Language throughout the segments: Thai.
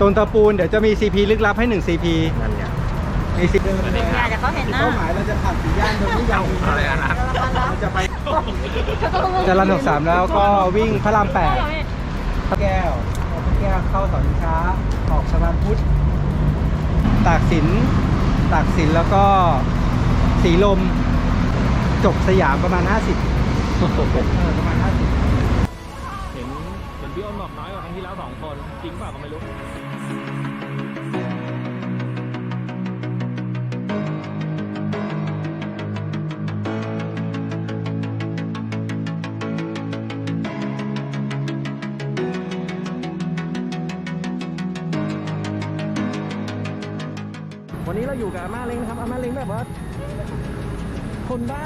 ตรงตะปูนเดี๋ยวจะมี CP ลึกลับให้ 1 CP นั่นไงมี CP อย่าจะเขาเห็นหน้าเป้าหมายเราจะผ่านสี่ย่านโดยไม่ยาวอะไรอันนั้นเราจะไปจรัญหกสามแล้วก็วิ่งพระรามแปดพระแก้วออกพระแก้วเข้าเสาชิงช้า ออกสะพานพุทธตากสินตากสินแล้วก็สีลม จบสยามประมาณ 50เออประมาณ 50 เห็นเหมือนพี่อ้นบอกน้อยกว่าครั้งที่แล้วสองคน จริงเปล่าก็ไม่รู้ วันนี้เราอยู่กับอาม่าเล้งนะครับอาม่าเล้งแบบว่าคนบ้า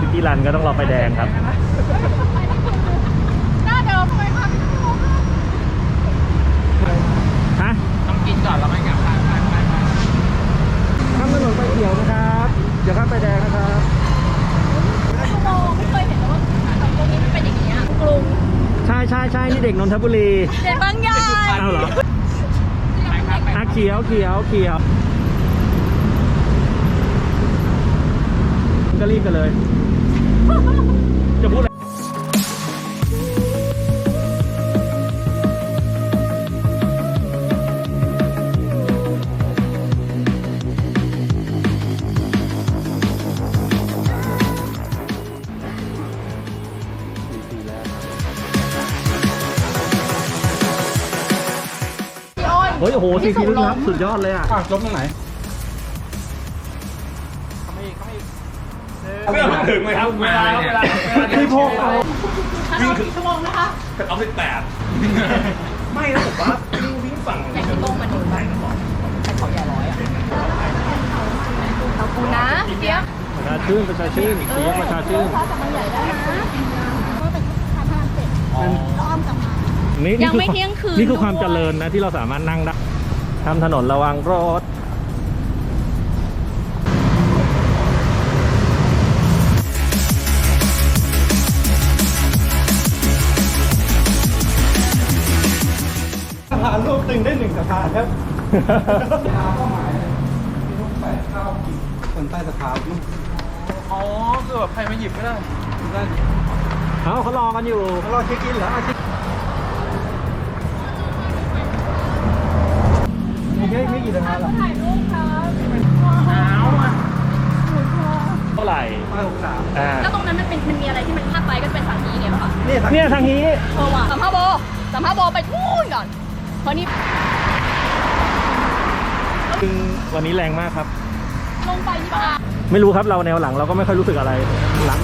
ซิตี้รันก็ต้องรอไฟแดงครับ หน้าเดิมเลยค่ะฮะต้องกินก่อนแล้วไม่กลับบ้านไปไปไปข้ามถนนไฟเขียวนะครับ เดี๋ยวข้ามไฟแดงนะครับ ชั่วโมงไม่เคยเห็นเลยว่าตรงนี้มันเป็นอย่างนี้กรุง ใช่ใช่ใช่นี่เด็กนนทบุรีเด็ดบางใหญ่เอาเหรอไปครับไปอะเขียวเขียวเขียวก็รีบกันเลย เฮ้ยโอ้โหซีพีลึกลับสุดยอดเลยอะ อะลบตรงไหนถึงไหมครับเวลาเวลาพี่พกเอาถนนกี่ชั่วโมงนะคะเอาไปแปดไม่นะผมว่าวิ่งวิ่งฝั่งแต่กี่โมงมันถึงบ้านแต่เขาใหญ่ร้อยอะเอากูนะพี่เปี๊ยกประชาชื่นประชาชื่นเสียประชาชื่นฟ้าจากบางใหญ่ได้นะก็เป็นทางพระรามเจ็ดอ้อมกลับมา นี่ยังไม่คือเที่ยงคืนนี่คือความด้วยเจริญนะที่เราสามารถนั่งได้ทำถนนระวังรถสะพานรูปตึงได้หนึ่งสะพานครับเป้าหมายมีลูกแปดเก้ากิโลคนใต้สะพานลูกอ๋อคือแบบใครมาหยิบก็ได้ได้เอ้าเขารอกันอยู่เขารอเช็คอินเหรออะเช็ค ไม่ใช่ไม่กี่สะพานหรอกถ่ายรูปครับหนาวอะเท่าไหร่ป้ายหกสามอ่าแล้วตรงนั้นมันเป็นมันมีอะไรที่มันพาดไปก็เป็นฝั่งนี้ไงป่ะคะนี่ทางเนี่ยทางนี้เออว่ะสัมภาษณ์โบสัมภาษณ์โบไปนู่นก่อนเพราะนี่คือวันนี้แรงมากครับ ลงไปนี่ป่ะไม่รู้ครับเราแนวหลังเราก็ไม่ค่อยรู้สึกอะไรหลัง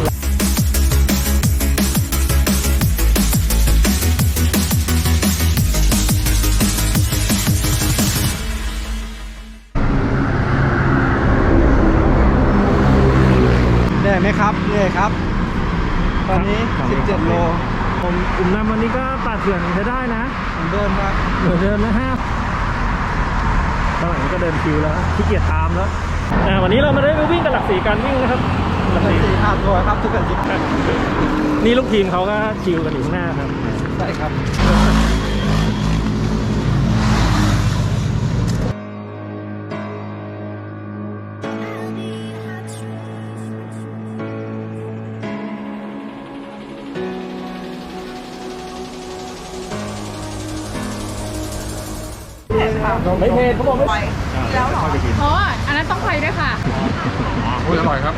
ครับเหนื่อยครับ ตอนนี้17 โล ผมกลุ่มนำวันนี้ก็ตัดเถื่อนใช้ได้นะเหมือนเดิมครับ เหมือนเดิมนะฮะตอนหลังก็เดินคิวแล้วขี้เกียจตามแล้วอ่าวันนี้เรามาได้ไปวิ่งกับหลักสีการวิ่งนะครับหลักเป็นสีสีขาดตัวครับทุกคนจินี่ลูกทีมเขาก็คิวกันอยู่ข้างหน้าครับ ใช่ครับ ไม่เพจเขาบอกไม่แล้วหรออ๋ออันนั้นต้องไปด้วยค่ะอุ้ยอร่อยครับ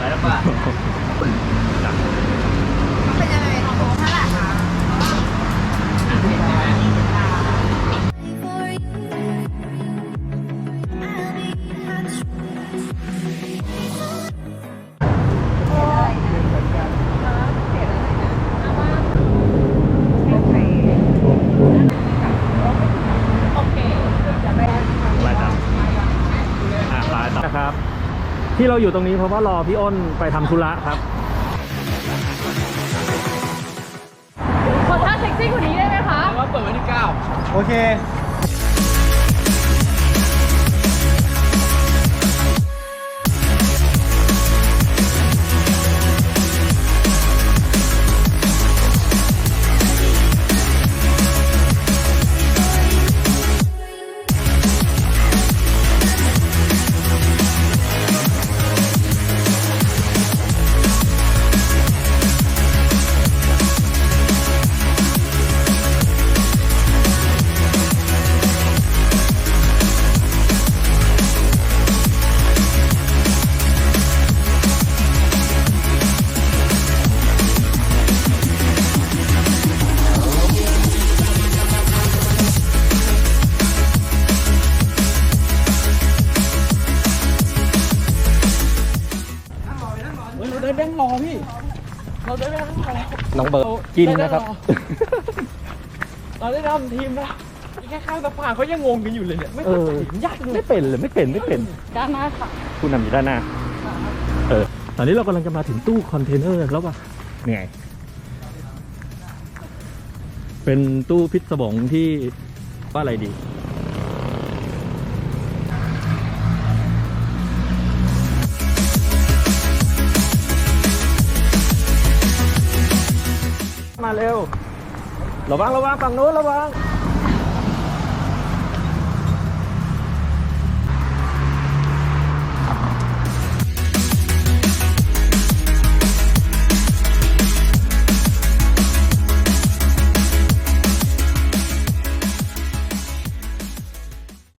ที่เราอยู่ตรงนี้เพราะว่ารอพี่อ้นไปทำธุระครับ ขอท่าเซ็กซี่กว่านี้ได้ไหมคะ ว่าเปิดวันที่เก้าโอเค น้องเบิร์ดกินนะครับ เราได้ทำทีมนะแค่ข้างสะพานเขายังงงกันอยู่เลยเนี่ยไม่เอเข้าอใจยากเลยไม่เป็นเลยไม่เป็นไม่เป็นด้านหน้าค่ะผู้นำอยู่ด้านหน้าเออตอนนี้เรากำลังจะมาถึงตู้คอนเทนเนอร์แล้วว่ะเหนื่อยเป็นตู้พิษสมองที่ว่าอะไรดี เร็ว ระวังระวังฝั่งนู้นระวัง